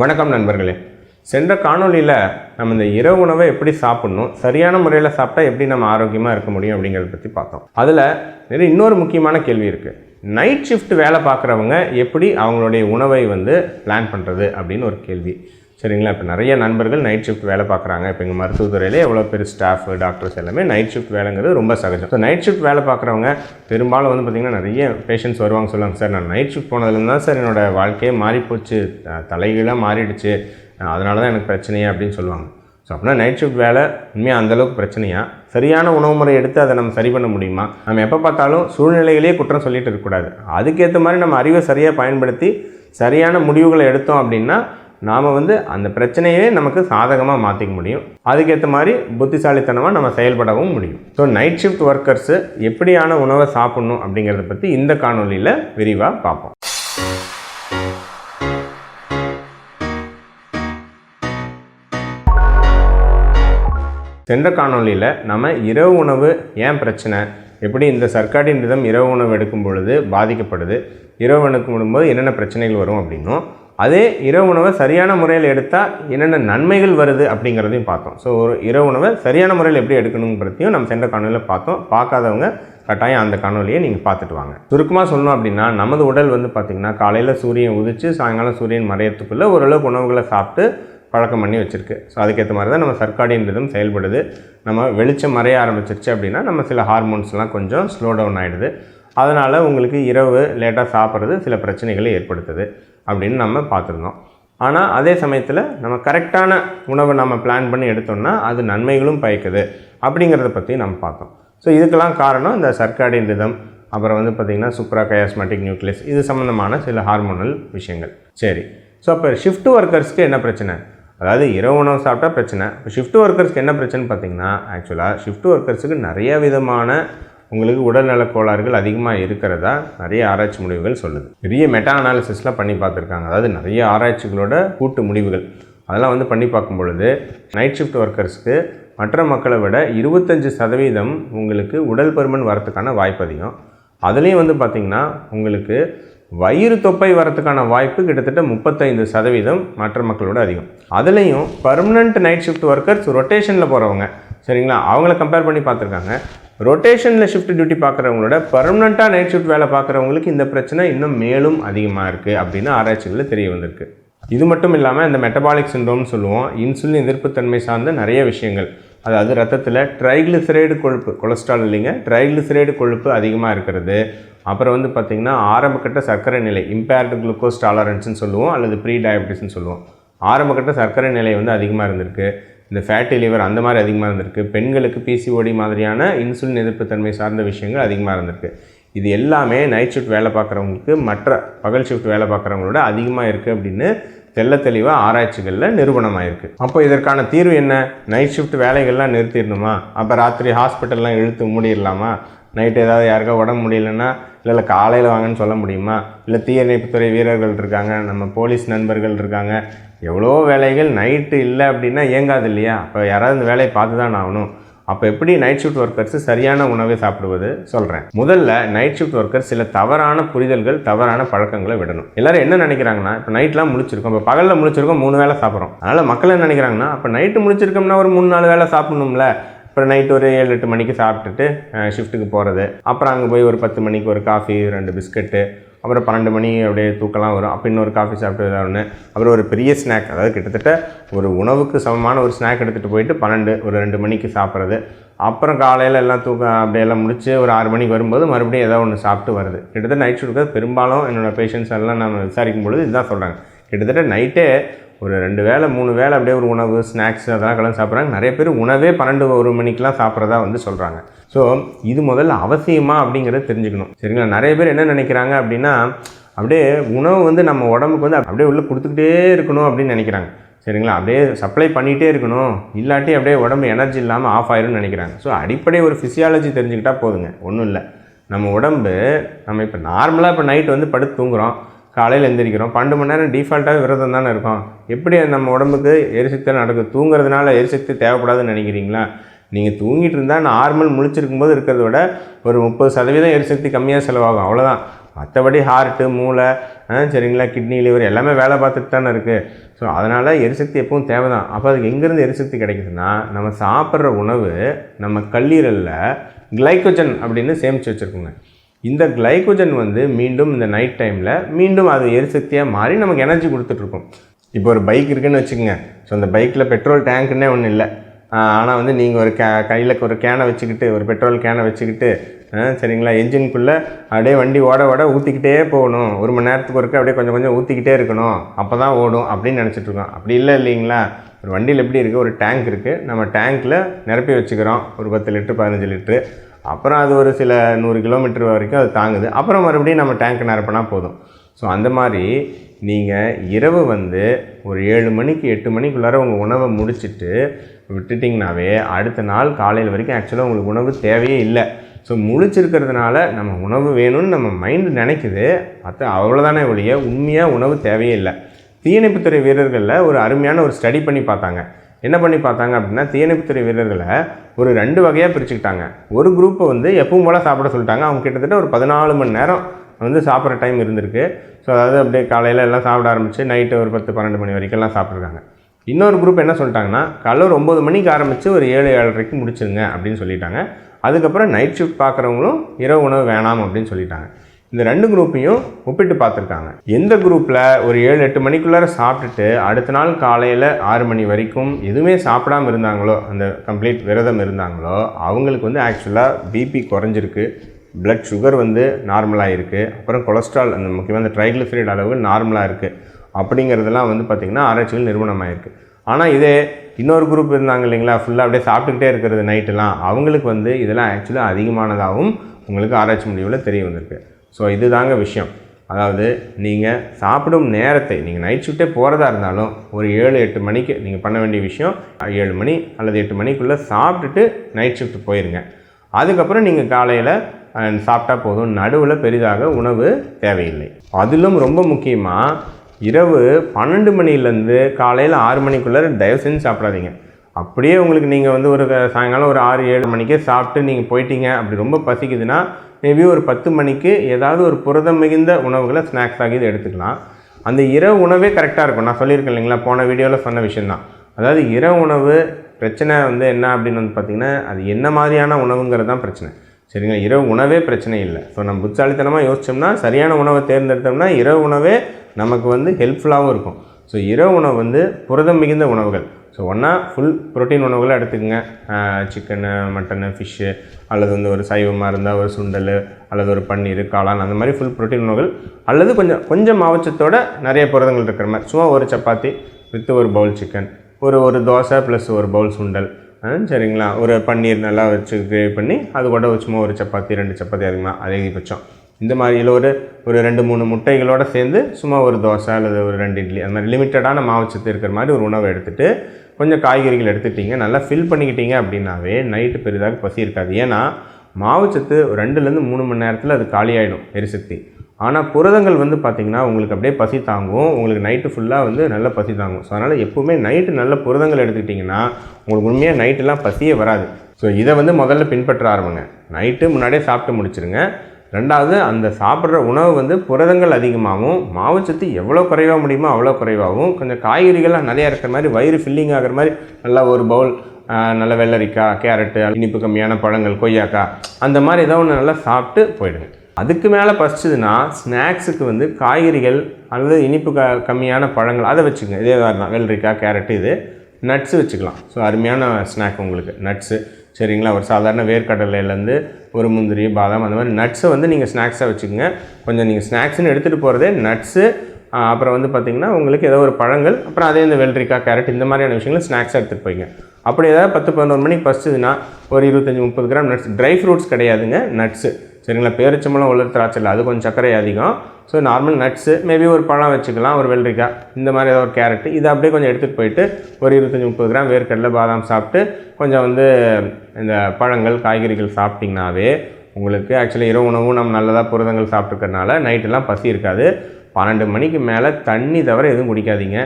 வணக்கம் நண்பர்களே. சென்ற காணொளியில் நம்ம இந்த இரவு உணவை எப்படி சாப்பிடணும் சரியான முறையில் சாப்பிட்டா எப்படி நம்ம ஆரோக்கியமாக இருக்க முடியும் அப்படிங்கிறத பற்றி பார்த்தோம். அதில் நிறைய இன்னொரு முக்கியமான கேள்வி இருக்குது நைட் ஷிஃப்ட் வேலை பார்க்குறவங்க எப்படி அவங்களுடைய உணவை வந்து பிளான் பண்ணுறது அப்படின்னு ஒரு கேள்வி. சரிங்களா? இப்போ நிறைய நண்பர்கள் நைட் ஷிஃப்ட் வேலை பார்க்குறாங்க. இப்போ எங்கள் மருத்துவத்துறையிலே எவ்வளோ பேர் ஸ்டாஃப் டாக்டர்ஸ் எல்லாமே நைட் ஷிஃப்ட் வேலைங்கிறது ரொம்ப சகஜம். ஸோ நைட் ஷிஃப்ட் வேலை பார்க்குறவங்க பெரும்பாலும் வந்து பார்த்திங்கன்னா நிறைய பேஷண்ட்ஸ் வருவாங்க சொல்லுவாங்க. சார் நான் நைட் ஷிஃப்ட் போனதுலேருந்து தான் சார் என்னோட வாழ்க்கையே மாறிப்போச்சு. தலைகீழாக மாறிடுச்சு. அதனால தான் எனக்கு பிரச்சனையே அப்படின்னு சொல்லுவாங்க. ஸோ அப்படின்னா நைட் ஷிஃப்ட் வேலை உண்மையாக அந்தளவுக்கு பிரச்சனையா? சரியான உணவு முறை எடுத்து அதை நம்ம சரி பண்ண முடியுமா? நம்ம எப்போ பார்த்தாலும் சூழ்நிலைகளே குற்றம் சொல்லிட்டு இருக்கக்கூடாது. அதுக்கேற்ற மாதிரி நம்ம அறிவை சரியாக பயன்படுத்தி சரியான முடிவுகளை எடுத்தோம் அப்படின்னா நாம் வந்து அந்த பிரச்சனையே நமக்கு சாதகமாக மாற்றிக்க முடியும். அதுக்கேற்ற மாதிரி புத்திசாலித்தனமாக நம்ம செயல்படவும் முடியும். ஸோ நைட் ஷிஃப்ட் ஒர்க்கர்ஸு எப்படியான உணவை சாப்பிட்ணும் அப்படிங்கிறத பற்றி இந்த காணொலியில் விரிவாக பார்ப்போம். சென்ற காணொளியில் நம்ம இரவு உணவு ஏன் பிரச்சனை? எப்படி இந்த சர்க்காரின் விதம் இரவு உணவு எடுக்கும் பொழுது பாதிக்கப்படுது? இரவு எடுக்கும் போது என்னென்ன பிரச்சனைகள் வரும் அப்படின்னும் அதே இரவு உணவை சரியான முறையில் எடுத்தால் என்னென்ன நன்மைகள் வருது அப்படிங்கிறதையும் பார்த்தோம். ஸோ ஒரு இரவு உணவை சரியான முறையில் எப்படி எடுக்கணுங்கிறதையும் நம்ம சென்ற காணொலியில் பார்த்தோம். பார்க்காதவங்க கட்டாயம் அந்த காணொலியை நீங்கள் பார்த்துட்டு வாங்க. சுருக்கமாக சொல்லணும் அப்படின்னா நமது உடல் வந்து பார்த்திங்கன்னா காலையில் சூரியன் உதிச்சு சாயங்காலம் சூரியன் மறையத்துக்குள்ளே ஓரளவுக்கு உணவுகளை சாப்பிட்டு பழக்கம் பண்ணி வச்சுருக்கு. ஸோ அதுக்கேற்ற மாதிரி தான் நம்ம சர்க்காடியன் செயல்படுது. நம்ம வெளிச்சம் மறைய ஆரம்பிச்சிருச்சு அப்படின்னா நம்ம சில ஹார்மோன்ஸ்லாம் கொஞ்சம் ஸ்லோ டவுன் ஆகிடுது அதனால் உங்களுக்கு இரவு லேட்டாக சாப்பிட்றது சில பிரச்சனைகளை ஏற்படுத்துது. அப்படின்னு நம்ம பார்த்துருந்தோம். ஆனால் அதே சமயத்தில் நம்ம கரெக்டான உணவை நம்ம பிளான் பண்ணி எடுத்தோம்னா அது நன்மைகளும் பயக்குது அப்படிங்கிறத பற்றி நம்ம பார்த்தோம். ஸோ இதுக்கெல்லாம் காரணம் இந்த சர்க்காடின் ரிதம் அப்புறம் வந்து பார்த்திங்கன்னா சுப்ரா கயாஸ்மேட்டிக் நியூக்ளியஸ் இது சம்மந்தமான சில ஹார்மோனல் விஷயங்கள். சரி. ஸோ அப்போ ஷிஃப்ட் ஒர்க்கர்ஸ்க்கு என்ன பிரச்சனை? அதாவது இரவு உணவு சாப்பிட்டா பிரச்சனை. இப்போ ஷிஃப்ட் ஒர்க்கர்ஸ்க்கு என்ன பிரச்சனைன்னு பார்த்தீங்கன்னா ஆக்சுவலாக ஷிஃப்ட் ஒர்க்கர்ஸுக்கு நிறைய விதமான உங்களுக்கு உடல்நலக் கோளாறுகள் அதிகமாக இருக்கிறதா? நிறைய ஆராய்ச்சி முடிவுகள் சொல்லுது. பெரிய மெட்டா அனாலிசிஸ்லாம் பண்ணி பார்த்துருக்காங்க. அதாவது நிறைய ஆராய்ச்சிகளோட கூட்டு முடிவுகள். அதெல்லாம் வந்து பண்ணி பார்க்கும் பொழுது நைட் ஷிஃப்ட் ஒர்க்கர்ஸ்க்கு மற்ற மக்களை விட இருபத்தஞ்சு சதவீதம் உங்களுக்கு உடல் பருமன் வரத்துக்கான வாய்ப்பு அதிகம். அதுலேயும் வந்து பார்த்திங்கன்னா உங்களுக்கு வயிறு தொப்பை வரத்துக்கான வாய்ப்பு கிட்டத்தட்ட முப்பத்தைந்து சதவீதம் மற்ற மக்களோட அதிகம். அதுலேயும் பர்மனண்ட் நைட் ஷிஃப்ட் ஒர்க்கர்ஸ் ரொட்டேஷனில் போகிறவங்க சரிங்களா? அவங்கள கம்பேர் பண்ணி பார்த்துருக்காங்க. ரொட்டேஷனில் ஷிஃப்ட் டியூட்டி பார்க்குறவங்களோட பர்மனெண்ட்டாக நைட் ஷிஃப்ட் வேலை பார்க்குறவங்களுக்கு இந்த பிரச்சனை இன்னும் மேலும் அதிகமாக இருக்குது அப்படின்னு ஆராய்ச்சிகளில் தெரிய வந்திருக்கு. இது மட்டும் இல்லாமல் இந்த மெட்டபாலிக் சிண்ட்ரோம்னு சொல்லுவோம் இன்சுலின் எதிர்ப்புத்தன்மை சார்ந்த நிறைய விஷயங்கள். அதாவது ரத்தத்தில் ட்ரைக்ளிசரைடு கொழுப்பு கொலஸ்ட்ரால் இல்லைங்க ட்ரைக்ளிசரைடு கொழுப்பு அதிகமாக இருக்கிறது. அப்புறம் வந்து பார்த்திங்கன்னா ஆரம்பக்கட்ட சர்க்கரை நிலை இம்பேர்டு குளுக்கோஸ் டாலரன்ஸ்னு சொல்லுவோம் அல்லது ப்ரீ டயபிட்டிஸ்னு சொல்லுவோம். ஆரம்பக்கட்ட சர்க்கரை நிலை வந்து அதிகமாக இருந்திருக்கு. இந்த ஃபேட்டி லிவர் அந்த மாதிரி அதிகமாக இருந்திருக்கு. பெண்களுக்கு பிசிஓடி மாதிரியான இன்சுலின் எதிர்ப்புத்தன்மை சார்ந்த விஷயங்கள் அதிகமாக இருந்திருக்கு. இது எல்லாமே நைட் ஷிஃப்ட் வேலை பார்க்குறவங்களுக்கு மற்ற பகல் ஷிஃப்ட் வேலை பார்க்குறவங்களோட அதிகமாக இருக்குது அப்படின்னு தெள்ள தெளிவாக ஆராய்ச்சிகளில் நிரூபணமாயிருக்கு. அப்போ இதற்கான தீர்வு என்ன? நைட் ஷிஃப்ட் வேலைகள்லாம் நிறுத்திடணுமா? அப்போ ராத்திரி ஹாஸ்பிட்டல்லாம் இழுத்து மூடிடலாமா? நைட்டு ஏதாவது யாருக்கா உடம்பு முடியலன்னா இல்லை இல்லை காலையில் வாங்கன்னு சொல்ல முடியுமா? இல்லை தீயணைப்புத்துறை வீரர்கள் இருக்காங்க நம்ம போலீஸ் நண்பர்கள் இருக்காங்க. எவ்வளோ வேலைகள் நைட்டு இல்லை அப்படின்னா இயங்காது இல்லையா? அப்போ யாராவது இந்த வேலையை பார்த்து தான் ஆகணும். அப்போ எப்படி நைட் ஷிஃப்ட் ஒர்க்கர்ஸ் சரியான உணவை சாப்பிடுவது? சொல்கிறேன் முதல்ல நைட் ஷிஃப்ட் ஒர்க்கர்ஸ் சில தவறான புரிதல்கள் தவறான பழக்கங்களை விடணும். எல்லாரும் என்ன நினைக்கிறாங்கன்னா இப்போ நைட்லாம் முழிச்சிருக்கோம் இப்போ பகலில் முழிச்சிருக்கோம் மூணு வேளை சாப்பிட்றோம். அதனால் மக்கள் என்ன நினைக்கிறாங்கன்னா அப்போ நைட்டு முழிச்சிருக்கோம்னா ஒரு மூணு நாலு வேளை சாப்பிடணும்ல. அப்புறம் நைட் ஒரு ஏழு எட்டு மணிக்கு சாப்பிட்டுட்டு ஷிஃப்ட்டுக்கு போகிறது அப்புறம் அங்கே போய் ஒரு பத்து மணிக்கு ஒரு காஃபி ரெண்டு பிஸ்கட்டு அப்புறம் பன்னெண்டு மணி அப்படியே தூக்கலாம் வரும். அப்போ இன்னொரு காஃபி சாப்பிட்டு ஏதாவது ஒன்று அப்புறம் ஒரு பெரிய ஸ்நாக் அதாவது கிட்டத்தட்ட ஒரு உணவுக்கு சமமான ஒரு ஸ்நாக் எடுத்துகிட்டு போயிட்டு பன்னெண்டு ஒரு ரெண்டு மணிக்கு சாப்பிட்றது. அப்புறம் காலையில் எல்லாம் தூக்கம் அப்படியெல்லாம் முடிச்சு ஒரு ஆறு மணிக்கு வரும்போது மறுபடியும் ஏதாவது ஒன்று சாப்பிட்டு வருது கிட்டத்தட்ட நைட் ஷூட்டுக்கு பெரும்பாலும் என்னோடய பேஷண்ட்ஸ் எல்லாம் நம்ம விசாரிக்கும் பொழுது இதுதான் சொல்கிறாங்க கிட்டத்தட்ட நைட்டே ஒரு ரெண்டு வேளை மூணு வேலை அப்படியே ஒரு உணவு ஸ்நாக்ஸ் அதெல்லாம் கலந்து சாப்பிட்றாங்க. நிறைய பேர் உணவே பன்னெண்டு ஒரு மணிக்கெலாம் சாப்பிட்றதா வந்து சொல்கிறாங்க ஸோ இது முதல்ல அவசியமா அப்படிங்கிறத தெரிஞ்சுக்கணும். சரிங்களா? நிறைய பேர் என்ன நினைக்கிறாங்க அப்படின்னா அப்படியே உணவு வந்து நம்ம உடம்புக்கு வந்து அப்படியே உள்ளே கொடுத்துக்கிட்டே இருக்கணும் அப்படின்னு நினைக்கிறாங்க. சரிங்களா? அப்படியே சப்ளை பண்ணிகிட்டே இருக்கணும். இல்லாட்டி அப்படியே உடம்பு எனர்ஜி இல்லாமல் ஆஃப் ஆயிரும்னு நினைக்கிறாங்க. ஸோ அடிப்படை ஒரு ஃபிசியாலஜி தெரிஞ்சுக்கிட்டா போதுங்க. ஒன்றும் இல்லை. நம்ம உடம்பு நம்ம இப்போ நார்மலாக இப்போ நைட் வந்து படுத்து தூங்குறோம். காலையில் எழுந்திரிக்கிறோம் பன்னெண்டு மணி நேரம் டிஃபால்ட்டாக விரதம் தானே இருக்கும். எப்படி நம்ம உடம்புக்கு எரிசக்தி நடக்கும் தூங்குறதுனால எரிசக்தி தேவைப்படாதுன்னு நினைக்கிறீங்களா? நீங்கள் தூங்கிட்டு இருந்தால் நார்மல் முழிச்சிருக்கும் போது இருக்கிறத விட ஒரு முப்பது சதவீதம் எரிசக்தி கம்மியாக செலவாகும். அவ்வளோதான் மற்றபடி ஹார்ட்டு மூளை ஆ, சரிங்களா கிட்னி லிவர் எல்லாமே வேலை பார்த்துட்டு தானே இருக்குது ஸோ அதனால் எரிசக்தி எப்பவும் தேவை தான் அப்போ அதுக்கு எங்கேருந்து எரிசக்தி கிடைக்குதுன்னா நம்ம சாப்பிட்ற உணவு நம்ம கல்லீரலில் கிளைக்கோஜன் அப்படின்னு சேமித்து வச்சுருக்கோங்க. இந்த கிளைக்கோஜன் வந்து மீண்டும் இந்த நைட் டைமில் மீண்டும் அது எரிசக்தியாக மாறி நமக்கு எனர்ஜி கொடுத்துட்ருக்கும். இப்போ ஒரு பைக் இருக்குன்னு வச்சுக்கோங்க. ஸோ அந்த பைக்கில் பெட்ரோல் டேங்க்குன்னே ஒன்றும் இல்லை. ஆனால் வந்து நீங்கள் ஒரு கே கையில் ஒரு கேனை வச்சுக்கிட்டு ஒரு பெட்ரோல் கேனை வச்சுக்கிட்டு ஆ, சரிங்களா? என்ஜின்குள்ளே அப்படியே வண்டி ஓட ஓட ஊற்றிக்கிட்டே போகணும். ஒரு மணி நேரத்துக்கு ஒருக்க அப்படியே கொஞ்சம் கொஞ்சம் ஊற்றிக்கிட்டே இருக்கணும். அப்போ தான் ஓடும் அப்படின்னு நினச்சிட்ருக்கோம். அப்படி இல்லை இல்லைங்களா? ஒரு வண்டியில் எப்படி இருக்குது ஒரு டேங்க் இருக்குது நம்ம டேங்க்கில் நிரப்பி வச்சுக்கிறோம். ஒரு பத்து லிட்ரு பதினஞ்சு லிட்ரு அப்புறம் அது ஒரு சில நூறு கிலோமீட்டர் வரைக்கும் அது தாங்குது. அப்புறம் மறுபடியும் நம்ம டேங்க் நிரப்பினா போதும். ஸோ அந்த மாதிரி நீங்கள் இரவு வந்து ஒரு ஏழு மணிக்கு எட்டு மணிக்குள்ளார உங்கள் உணவை முடிச்சுட்டு விட்டுட்டிங்கனாவே அடுத்த நாள் காலையில் வரைக்கும் ஆக்சுவலாக உங்களுக்கு உணவு தேவையே இல்லை. ஸோ முழிச்சிருக்கிறதுனால நம்ம உணவு வேணும்னு நம்ம மைண்டு நினைக்குது. மற்ற அவ்வளோதானே ஒழிய உண்மையாக உணவு தேவையே இல்லை. தீயணைப்புத்துறை வீரர்களில் ஒரு அருமையான ஒரு ஸ்டடி பண்ணி பார்த்தாங்க. என்ன பண்ணி பார்த்தாங்க அப்படின்னா தீயணைப்புத்துறை வீரர்களை ஒரு ரெண்டு வகையாக பிரிச்சுக்கிட்டாங்க. ஒரு குரூப்பை வந்து எப்பவும் போல் சாப்பிட சொல்லிட்டாங்க. அவங்க கிட்டத்தட்ட ஒரு பதினாலு மணி நேரம் வந்து சாப்பிட்ற டைம் இருந்திருக்கு. ஸோ அதாவது அப்படியே காலையில் எல்லாம் சாப்பிட ஆரம்பித்து நைட்டு ஒரு பத்து பன்னெண்டு மணி வரைக்கும் எல்லாம் சாப்பிட்ருக்காங்க இன்னொரு குரூப் என்ன சொல்லிட்டாங்கன்னா காலைல ஒரு ஒம்பது மணிக்கு ஆரம்பித்து ஒரு ஏழு ஏழரைக்கு முடிச்சிருங்க அப்படின்னு சொல்லிட்டாங்க. அதுக்கப்புறம் நைட் ஷிஃப்ட் பார்க்குறவங்களும் இரவு உணவு வேணாம் அப்படின்னு சொல்லிட்டாங்க. இந்த ரெண்டு குரூப்பையும் ஒப்பிட்டு பார்த்துருக்காங்க. எந்த குரூப்பில் ஒரு ஏழு எட்டு மணிக்குள்ளார சாப்பிட்டுட்டு அடுத்த நாள் காலையில் ஆறு மணி வரைக்கும் எதுவுமே சாப்பிடாம இருந்தாங்களோ அந்த கம்ப்ளீட் விரதம் இருந்தாங்களோ அவங்களுக்கு வந்து ஆக்சுவலாக பிபி குறைஞ்சிருக்கு. பிளட் சுகர் வந்து நார்மலாக இருக்குது அப்புறம் கொலஸ்ட்ரால் அந்த முக்கியமாக அந்த ட்ரைக்ளிசரைட் அளவு நார்மலாக இருக்குது அப்படிங்கிறதெல்லாம் வந்து பார்த்திங்கன்னா ஆராய்ச்சிகள் நிறுவனமாயிருக்கு. ஆனால் இதே இன்னொரு குரூப் இருந்தாங்க இல்லைங்களா ஃபுல்லாக அப்படியே சாப்பிட்டுக்கிட்டே இருக்கிறது நைட்டெல்லாம் அவங்களுக்கு வந்து இதெல்லாம் ஆக்சுவலாக அதிகமானதாகவும் உங்களுக்கு ஆராய்ச்சி முடிவில் தெரிய வந்திருக்கு. ஸோ இதுதாங்க விஷயம். அதாவது நீங்கள் சாப்பிடும் நேரத்தை நீங்கள் நைட் ஷிஃப்ட்டே போகிறதா இருந்தாலும் ஒரு ஏழு எட்டு மணிக்கு நீங்கள் பண்ண வேண்டிய விஷயம் ஏழு மணி அல்லது எட்டு மணிக்குள்ளே சாப்பிட்டுட்டு நைட் ஷிஃப்ட் போயிருங்க. அதுக்கப்புறம் நீங்கள் காலையில் சாப்பிட்டா போதும். நடுவில் பெரிதாக உணவு தேவையில்லை. அதிலும் ரொம்ப முக்கியமாக இரவு பன்னெண்டு மணிலேருந்து காலையில் ஆறு மணிக்குள்ளே தயவு செஞ்சு சாப்பிடாதீங்க. அப்படியே உங்களுக்கு நீங்கள் வந்து ஒரு சாயங்காலம் ஒரு ஆறு ஏழு மணிக்கே சாப்பிட்டு நீங்கள் போயிட்டீங்க அப்படி ரொம்ப பசிக்குதுன்னா மேபி ஒரு பத்து மணிக்கு ஏதாவது ஒரு புரதம் மிகுந்த உணவுகளை ஸ்நாக்ஸ் ஆகி எடுத்துக்கலாம். அந்த இரவு உணவே கரெக்டாக இருக்கும். நான் சொல்லியிருக்கேன் இல்லைங்களா? போன வீடியோவில் சொன்ன விஷயந்தான் அதாவது இரவு உணவு பிரச்சனை வந்து என்ன அப்படின்னு வந்து பார்த்திங்கன்னா அது என்ன மாதிரியான உணவுங்கிறது தான் பிரச்சனை. சரிங்களா? இரவு உணவே பிரச்சனை இல்லை. ஸோ நம்ம புத்தாலித்தனமாக யோசித்தோம்னா சரியான உணவை தேர்ந்தெடுத்தோம்னா இரவு உணவே நமக்கு வந்து ஹெல்ப்ஃபுல்லாகவும் இருக்கும். ஸோ இரவு உணவு வந்து புரதம் மிகுந்த உணவுகள். ஸோ ஒன்றா ஃபுல் புரோட்டீன் உணவுகளை எடுத்துக்கோங்க. சிக்கனு மட்டனு ஃபிஷ்ஷு அல்லது வந்து ஒரு சைவமாக இருந்தால் ஒரு சுண்டல் அல்லது ஒரு பன்னீர் காளான் அந்த மாதிரி ஃபுல் ப்ரோட்டீன் உணவுகள் அல்லது கொஞ்சம் கொஞ்சம் மாவச்சத்தோட நிறைய புரதங்கள் இருக்கிற மாதிரி சும்மா ஒரு சப்பாத்தி வித்து ஒரு பவுல் சிக்கன் ஒரு ஒரு தோசை ப்ளஸ் ஒரு பவுல் சுண்டல். ஆ, சரிங்களா? ஒரு பன்னீர் நல்லா வச்சு கிரேவி பண்ணி அது கூட சும்மா ஒரு சப்பாத்தி ரெண்டு சப்பாத்தி அதிகமாக அதிகபட்சம். இந்த மாதிரியில் ஒரு ஒரு ரெண்டு மூணு முட்டைகளோடு சேர்ந்து சும்மா ஒரு தோசை அல்லது ஒரு ரெண்டு இட்லி அந்த மாதிரி லிமிட்டடான மாவுச்சத்து இருக்கிற மாதிரி ஒரு உணவை எடுத்துகிட்டு கொஞ்சம் காய்கறிகள் எடுத்துட்டீங்க நல்லா ஃபில் பண்ணிக்கிட்டீங்க அப்படின்னாவே நைட்டு பெரிதாக பசி இருக்காது. ஏன்னா மாவுச்சத்து ஒரு ரெண்டுலேருந்து மூணு மணி நேரத்தில் அது காலியாயிடும் எரிசக்தி. ஆனால் புரதங்கள் வந்து பார்த்திங்கன்னா உங்களுக்கு அப்படியே பசி தாங்கும் உங்களுக்கு நைட்டு ஃபுல்லாக வந்து நல்ல பசி தாங்கும். ஸோ அதனால் எப்போவுமே நைட்டு நல்ல புரதங்கள் எடுத்துக்கிட்டிங்கன்னா உங்களுக்கு உண்மையாக நைட்டெலாம் பசியே வராது. ஸோ இதை வந்து முதல்ல பின்பற்ற ஆரம்பிங்க. நைட்டு முன்னாடியே சாப்பிட்டு முடிச்சுருங்க. ரெண்டாவது அந்த சாப்பிட்ற உணவு வந்து புரதங்கள் அதிகமாகவும் மாவுச்சத்து எவ்வளோ குறைவாக முடியுமோ அவ்வளோ குறைவாகவும் கொஞ்சம் காய்கறிகள்லாம் நிறையா இருக்கிற மாதிரி வயிறு ஃபில்லிங் ஆகிற மாதிரி நல்லா ஒரு பவுல் நல்ல வெள்ளரிக்காய் கேரட்டு இனிப்பு கம்மியான பழங்கள் கொய்யாக்காய் அந்த மாதிரி ஏதோ ஒன்று நல்லா சாப்பிட்டு போயிடுங்க. அதுக்கு மேலே பசிச்சதுன்னா ஸ்நாக்ஸுக்கு வந்து காய்கறிகள் அல்லது இனிப்பு க கம்மியான பழங்கள் அதை வச்சுக்கோங்க. இதே மாதிரி தான் வெள்ளரிக்காய் கேரட்டு இது. நட்ஸு வச்சுக்கலாம். ஸோ அருமையான ஸ்நாக் உங்களுக்கு நட்ஸு சரிங்களா? ஒரு சாதாரண வேர்க்கடலையிலேருந்து ஒரு முந்திரி பாதாம் அந்த மாதிரி நட்ஸை வந்து நீங்கள் ஸ்நாக்ஸாக வச்சுக்கோங்க. கொஞ்சம் நீங்கள் ஸ்நாக்ஸ்னு எடுத்துகிட்டு போகிறதே நட்ஸு அப்புறம் வந்து பார்த்திங்கன்னா உங்களுக்கு ஏதோ ஒரு பழங்கள் அப்புறம் அதே இந்த வெள்ளரிக்காய் கேரட் இந்த மாதிரியான விஷயங்கள் ஸ்நாக்ஸாக எடுத்துகிட்டு போய்ங்க. அப்படி ஏதாவது பத்து பதினோரு மணிக்கு பசிச்சுதுன்னா ஒரு இருபத்தஞ்சி முப்பது கிராம் நட்ஸ் ட்ரை ஃப்ரூட்ஸ் கிடையாதுங்க நட்ஸு சரிங்களா? பேரிச்சம்பழம் உலர் திராட்சை இல்லை. அது கொஞ்சம் சர்க்கரை அதிகம். ஸோ நார்மல் நட்ஸு மேபி ஒரு பழம் வச்சுக்கலாம் ஒரு வெள்ளரிக்காய் இந்த மாதிரி ஏதாவது ஒரு கேரட்டு இதை அப்படியே கொஞ்சம் எடுத்துகிட்டு போயிட்டு ஒரு இருபத்தஞ்சி முப்பது கிராம் வேர்க்கடலை பாதாம் சாப்பிட்டு கொஞ்சம் வந்து இந்த பழங்கள் காய்கறிகள் சாப்பிட்டிங்கனாவே உங்களுக்கு ஆக்சுவலி இரவு உணவும் நம்ம நல்லதாக புரதங்கள் சாப்பிட்ருக்கறனால நைட்டெல்லாம் பசி இருக்காது. பன்னெண்டு மணிக்கு மேலே தண்ணி தவிர எதுவும் குடிக்காதீங்க.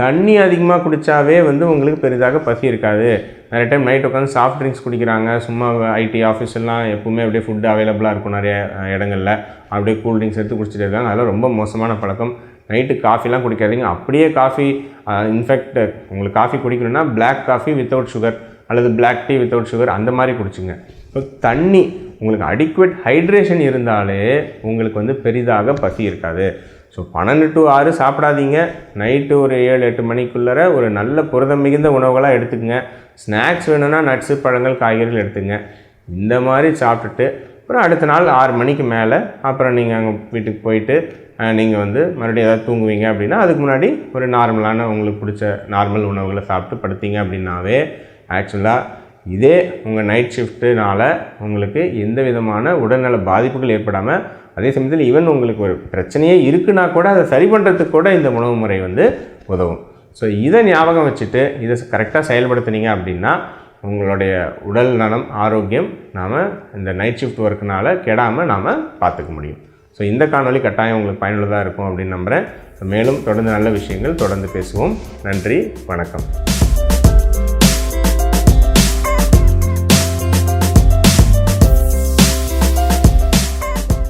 தண்ணி அதிகமாக குடித்தாவே வந்து உங்களுக்கு பெரிதாக பசி இருக்காது. நிறைய டைம் நைட் உட்காந்து சாஃப்ட் ட்ரிங்க்ஸ் குடிக்கிறாங்க. சும்மா ஐடி ஆஃபீஸ் எல்லாம் எப்பவுமே அப்படியே ஃபுட்டு அவைலபிளாக இருக்கும் நிறைய இடங்களில். அப்படியே கூல் ட்ரிங்க்ஸ் எடுத்து குடிச்சிட்டு இருக்காங்க அதெல்லாம் ரொம்ப மோசமான பழக்கம். நைட்டு காஃபிலாம் குடிக்காதீங்க. அப்படியே காஃபி இன்ஃபேக்ட் உங்களுக்கு காஃபி குடிக்கணும்னா பிளாக் காஃபி வித்தவுட் சுகர் அல்லது பிளாக் டீ வித்தவுட் சுகர் அந்த மாதிரி குடிச்சுங்க. இப்போ தண்ணி உங்களுக்கு அடிக்குவேட் ஹைட்ரேஷன் இருந்தாலே உங்களுக்கு வந்து பெரிதாக பசி இருக்காது. ஸோ பன்னெண்டு டு ஆறு சாப்பிடாதீங்க. நைட்டு ஒரு ஏழு எட்டு மணிக்குள்ளே ஒரு நல்ல புரதம் மிகுந்த உணவுகளாக எடுத்துக்கங்க. ஸ்நாக்ஸ் வேணும்னா நட்ஸு பழங்கள் காய்கறிகள் எடுத்துங்க இந்த மாதிரி சாப்பிட்டுட்டு அப்புறம் அடுத்த நாள் ஆறு மணிக்கு மேலே அப்புறம் நீங்கள் அங்கே வீட்டுக்கு போயிட்டு நீங்கள் வந்து மறுபடியும் ஏதாவது தூங்குவீங்க அப்படின்னா அதுக்கு முன்னாடி ஒரு நார்மலான உங்களுக்கு பிடிச்ச நார்மல் உணவுகளை சாப்பிட்டு படுத்தீங்க அப்படின்னாவே ஆக்சுவலாக இதே உங்கள் நைட் ஷிஃப்ட்டுனால உங்களுக்கு எந்த விதமான உடல்நல பாதிப்புகள் ஏற்படாமல் அதே சமயத்தில் ஈவன் உங்களுக்கு ஒரு பிரச்சனையே இருக்குன்னா கூட அதை சரி பண்ணுறதுக்கு கூட இந்த உணவு முறை வந்து உதவும். ஸோ இதை ஞாபகம் வச்சுட்டு இதை கரெக்டாக செயல்படுத்துனீங்க அப்படின்னா உங்களுடைய உடல் நலம் ஆரோக்கியம் நாம் இந்த நைட் ஷிஃப்ட் ஒர்க்குனால் கெடாமல் நாம் பார்த்துக்க முடியும். ஸோ இந்த காணொளி கட்டாயம் உங்களுக்கு பயனுள்ளதாக இருக்கும் அப்படின்னு நம்புகிறேன் மேலும் தொடர்ந்து நல்ல விஷயங்கள் தொடர்ந்து பேசுவோம். நன்றி வணக்கம்.